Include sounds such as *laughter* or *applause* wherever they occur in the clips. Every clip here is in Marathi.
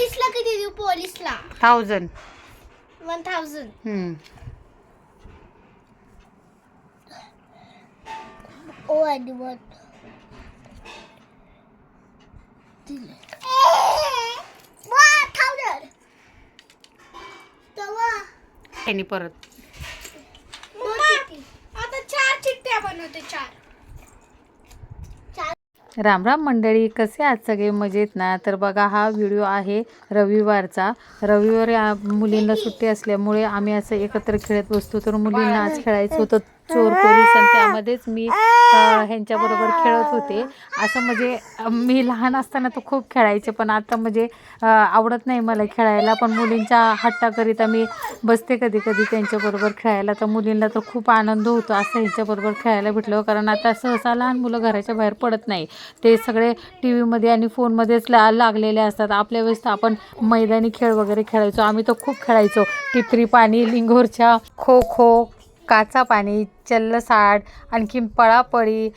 पोलीसला किती देऊ पोलीसला? थाउजंड. वन थाउजंड ओ आणि वन. दिले. वन थाउजंड तेव्हा. त्यांनी परत. आता चार चिठ्ठ्या बनवते चार. राम राम मंडळी कसे आज सगळे? मजेत ना? तर बघा हा व्हिडिओ आहे रविवारचा. रविवारी मुलींना सुट्टी असल्यामुळे आम्ही असं एकत्र खेळत बसतो. तर मुलींना आज खेळायचं होतं चोर पोलीस आणि त्यामध्येच मी ह्यांच्याबरोबर खेळत होते. असं म्हणजे मी लहान असताना तर खूप खेळायचे पण आता म्हणजे आवडत नाही मला खेळायला. पण मुलींच्या हट्टाकरिता मी बसते कधी कधी त्यांच्याबरोबर खेळायला. तर मुलींना तर खूप आनंद होतो असं ह्यांच्याबरोबर खेळायला भेटलं कारण आता सहसा लहान मुलं घराच्या बाहेर पडत नाही. ते सगळे टी व्हीमध्ये आणि फोनमध्येच ला लागलेले असतात. आपल्या वेळेस तर आपण मैदानी खेळ वगैरे खेळायचो. आम्ही तर खूप खेळायचो. टिपरी पाणी लिंगोरच्या खो खो काचा पाणी चल्लसाड आणखी पळापळी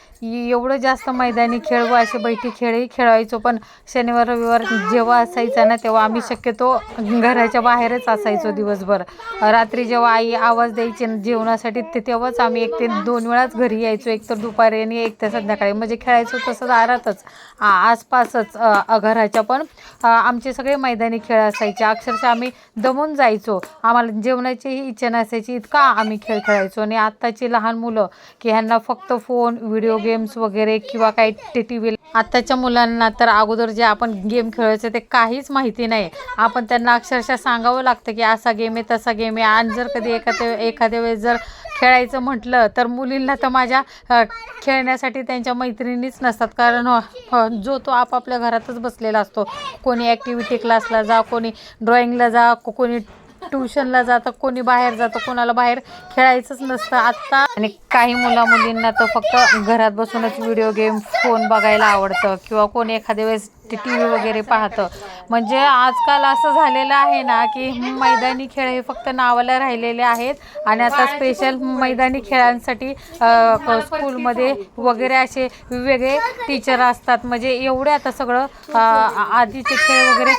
एवढं जास्त मैदानी खेळ व असे बैठी खेळही खेळायचो. पण शनिवार रविवार जेव्हा असायचा ना तेव्हा आम्ही शक्यतो घराच्या बाहेरच असायचो दिवसभर. रात्री जेव्हा आई आवाज द्यायची जेवणासाठी ते तेव्हाच आम्ही एक ते दोन वेळाच घरी यायचो. एक तर दुपारी आणि एक तर संध्याकाळी. म्हणजे खेळायचो तसं आरातच. आसपासच घराच्या पण आमचे सगळे मैदानी खेळ असायचे. अक्षरशः आम्ही दमून जायचो. आम्हाला जेवणाचीही इच्छा नसायची इतका आम्ही खेळ खेळायचो. आणि आत्ताची लहान मुलं की ह्यांना फक्त फोन व्हिडिओ गेम्स वगैरे किंवा काही टी टी व्ही आत्ताच्या मुलांना तर अगोदर जे आपण गेम खेळायचो ते काहीच माहिती नाही. आपण त्यांना अक्षरशः सांगावं लागतं की असा गेम आहे तसा गेम आहे. आणि जर कधी एखाद्या एखाद्या वेळेस जर खेळायचं म्हटलं तर मुलींना तर माझ्या खेळण्यासाठी त्यांच्या मैत्रिणीच नसतात. कारण जो तो आपापल्या घरातच बसलेला असतो. कोणी ॲक्टिव्हिटी क्लासला जा कोणी ड्रॉइंगला जा कोणी ट्युशनला जातं कोणी बाहेर जातं कोणाला बाहेर खेळायचंच नसतं. आत्ता आणि काही मुला मुलींना तर फक्त घरात बसूनच व्हिडिओ गेम फोन बघायला आवडतं. किंवा कोणी एखाद्या वेळेस टी व्ही वगैरे पाहतं. म्हणजे आजकाल असं झालेलं आहे ना की मैदानी खेळ हे फक्त नावाला राहिलेले आहेत. आणि आता स्पेशल मैदानी खेळांसाठी स्कूलमध्ये वगैरे असे वेगळे टीचर असतात. म्हणजे एवढे आता सगळं आधीचे खेळ वगैरे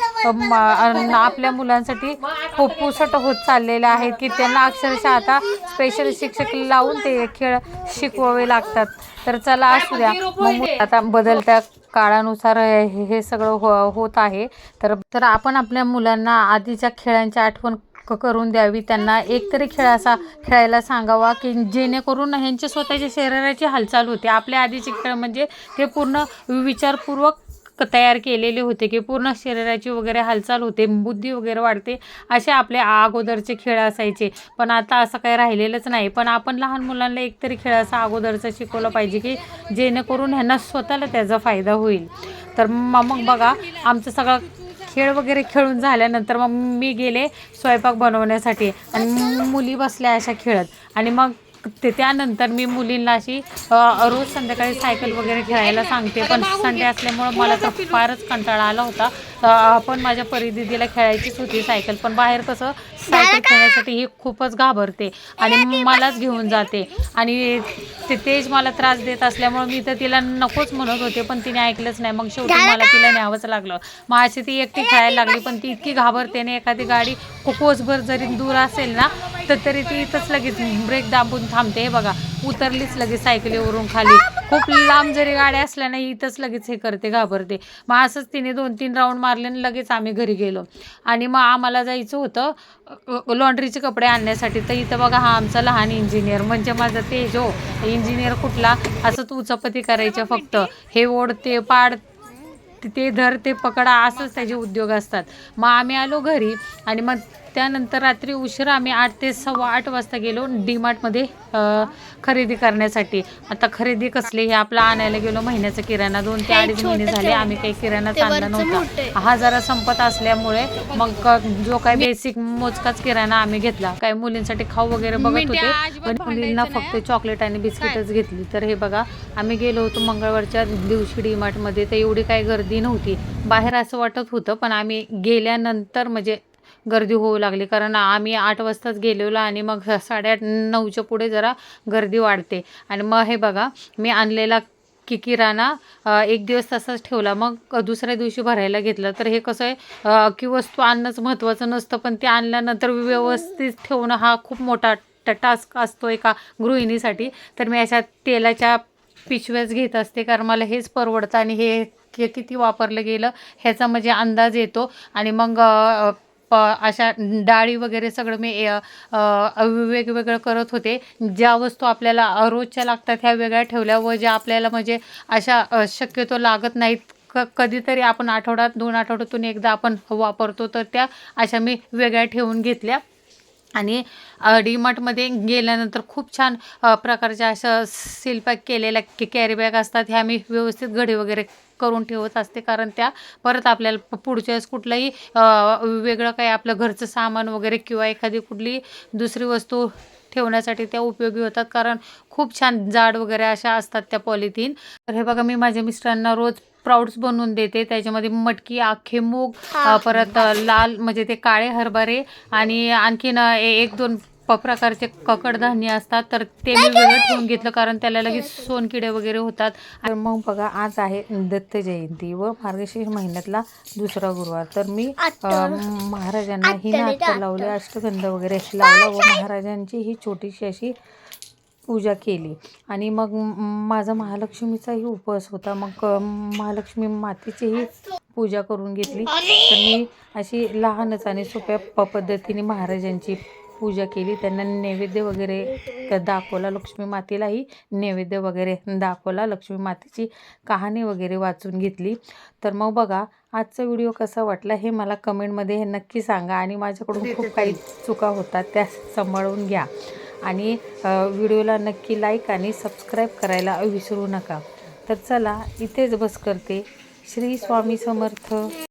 आपल्या मुलांसाठी खूप पुसट होत चाललेले आहेत की त्यांना अक्षरशः आता स्पेशल शिक्षक लावून ते खेळ शिकवावे लागतात. तर चला असू द्या. मग आता बदलत्या काळानुसार हे हे सगळं हो होत आहे. तर तर आपण आपल्या मुलांना आधीच्या खेळांची आठवण क करून द्यावी. त्यांना एकतरी खेळ असा खेळायला सांगावा की जेणेकरून ह्यांच्या स्वतःच्या शरीराची हालचाल होते. आपल्या आधीचे खेळ म्हणजे ते पूर्ण विचारपूर्वक तयार केलेले होते की पूर्ण शरीराची वगैरे हालचाल होते बुद्धी वगैरे वाढते असे आपले अगोदरचे खेळ असायचे. पण आता असं काही राहिलेलंच नाही. पण आपण लहान मुलांना एकतरी खेळ असा अगोदरचा शिकवलं पाहिजे की जेणेकरून ह्यांना स्वतःला त्याचा फायदा होईल. तर मग बघा आमचं सगळं खेळ वगैरे खेळून झाल्यानंतर मग मी गेले स्वयंपाक बनवण्यासाठी. आणि मुली बसल्या अशा खेळत. आणि मग ते त्यानंतर मी मुलींना अशी रोज संध्याकाळी सायकल वगैरे खेळायला सांगते. पण संडे असल्यामुळं मला तर फारच कंटाळा आला होता. अ, पण माझ्या परिदिदीला खेळायचीच होती सायकल पण बाहेर कसं सायकल खेळण्यासाठी ही खूपच घाबरते आणि मलाच घेऊन जाते. आणि ते तेच मला त्रास देत असल्यामुळे मी तर तिला नकोच म्हणत होते पण तिने ऐकलंच नाही. मग शेवटी मला तिला न्यावंच लागलं. मग अशी ती एकटी खेळायला लागली पण ती इतकी घाबरते आणि एखादी गाडी कोसभर जरी दूर असेल ना तर तरी ती इथंच लगेच ब्रेक दाबून थांबते. हे बघा उतरलीच लगेच सायकलीवरून खाली. खूप लांब जरी गाड्या असल्या नाही इथंच लगेच हे करते घाबरते. मग असंच तिने दोन तीन राऊंड मारले आणि लगेच आम्ही घरी गेलो. आणि मग आम्हाला जायचं होतं लॉन्ड्रीचे कपडे आणण्यासाठी. तर इथं बघा हा आमचा लहान इंजिनियर म्हणजे माझा तेज हो इंजिनियर कुठला? असं तू चपाती करायच्या फक्त. हे ओढ ते पाड ते धर ते पकडा असंच त्याचे उद्योग असतात. मग आम्ही आलो घरी आणि मग त्यानंतर रात्री उशिरा आम्ही आठ ते सव्वा आठ वाजता गेलो डीमार्टमध्ये अ, खरेदी करण्यासाठी. आता खरेदी कसली हे आपला आणायला गेलो महिन्याचा किराणा दोन ते अडीच महिने झाले आम्ही काही किराणाच ते आणला वरचं मोठं नव्हता. हा जरा संपत असल्यामुळे मग जो काय बेसिक मोजकाच किराणा आम्ही घेतला. काय मुलींसाठी खाऊ वगैरे बघत होते पण मुलींना फक्त चॉकलेट आणि बिस्किटच घेतली. तर हे बघा आम्ही गेलो होतो मंगळवारच्या दिवशी डीमार्टमध्ये तर एवढी काही गर्दी नव्हती. बाहेर असं वाटत होतं पण आम्ही गेल्यानंतर म्हणजे गर्दी होऊ लागली. कारण आम्ही आठ वाजताच गेलेलो आणि मग *laughs* साडेआठ नऊच्या पुढे जरा गर्दी वाढते. आणि मग हे बघा मी आणलेला की किराणा एक दिवस तसाच ठेवला. मग दुसऱ्या दिवशी भरायला घेतलं. तर हे कसं आहे की वस्तू आणणंच महत्त्वाचं नसतं. पण ते आणल्यानंतर व्यवस्थित ठेवणं हा खूप मोठा टास्क असतो एका गृहिणीसाठी. तर मी अशा तेलाच्या पिशव्याच घेत असते. कारण मला हेच परवडतं आणि हे किती वापरलं गेलं ह्याचा म्हणजे अंदाज येतो. आणि मग प अशा डाळी वगैरे सगळं मी वेगवेगळं करत होते. ज्या वस्तू आपल्याला रोजच्या लागतात ह्या वेगळ्या ठेवल्या व ज्या आपल्याला म्हणजे अशा शक्यतो लागत नाहीत. क कधीतरी आपण आठवड्यात दोन आठवड्यातून एकदा आपण वापरतो तर त्या अशा मी वेगळ्या ठेवून घेतल्या. आणि डीमार्टमध्ये गेल्यानंतर खूप छान प्रकारच्या अशा सिलपॅक केलेल्या के कॅरी बॅग असतात ह्या मी व्यवस्थित घडी वगैरे करून ठेवत असते. कारण त्या परत आपल्याला पुढच्या वेळेस कुठलंही वेगळं काही आपलं घरचं सामान वगैरे किंवा एखादी कुठली दुसरी वस्तू ठेवण्यासाठी त्या उपयोगी होतात. कारण खूप छान जाड वगैरे अशा असतात त्या पॉलिथिन. तर हे बघा मी माझ्या मिस्टरांना रोज प्राऊड्स बनवून देते. त्याच्यामध्ये मटकी अख्खे मूग परत लाल म्हणजे ते काळे हरभरे आणि आणखीन एक दोन प प्रकारचे ककडधान्य असतात. तर ते मी वेगळं ठेवून घेतलं कारण त्याला लगेच सोनकिडे वगैरे होतात. तर मग बघा आज आहे दत्त जयंती व मार्गशीर्ष महिन्यातला दुसरा गुरुवार. तर मी महाराजांना ही नाटकं लावली अष्टगंध वगैरे लावला व महाराजांची ही छोटीशी अशी पूजा केली. आणि मग माझा महालक्ष्मीचाही उपवास होता. मग महालक्ष्मी मातेचीही पूजा करून घेतली. तर मी अशी लहानच आणि सोप्या प पद्धतीने महाराजांची पूजा केली. त्यांना नैवेद्य वगैरे दाखवला. लक्ष्मी मातेलाही नैवेद्य वगैरे दाखवला. लक्ष्मी मातेची कहाणी वगैरे वाचून घेतली. तर मग बघा आजचा व्हिडिओ कसा वाटला हे मला कमेंटमध्ये हे नक्की सांगा. आणि माझ्याकडून खूप काही चुका होतात त्या सांभाळून घ्या. आणि व्हिडिओला नक्की लाईक आणि सबस्क्राईब करायला विसरू नका. तर चला इथेच बस करते. श्री स्वामी समर्थ.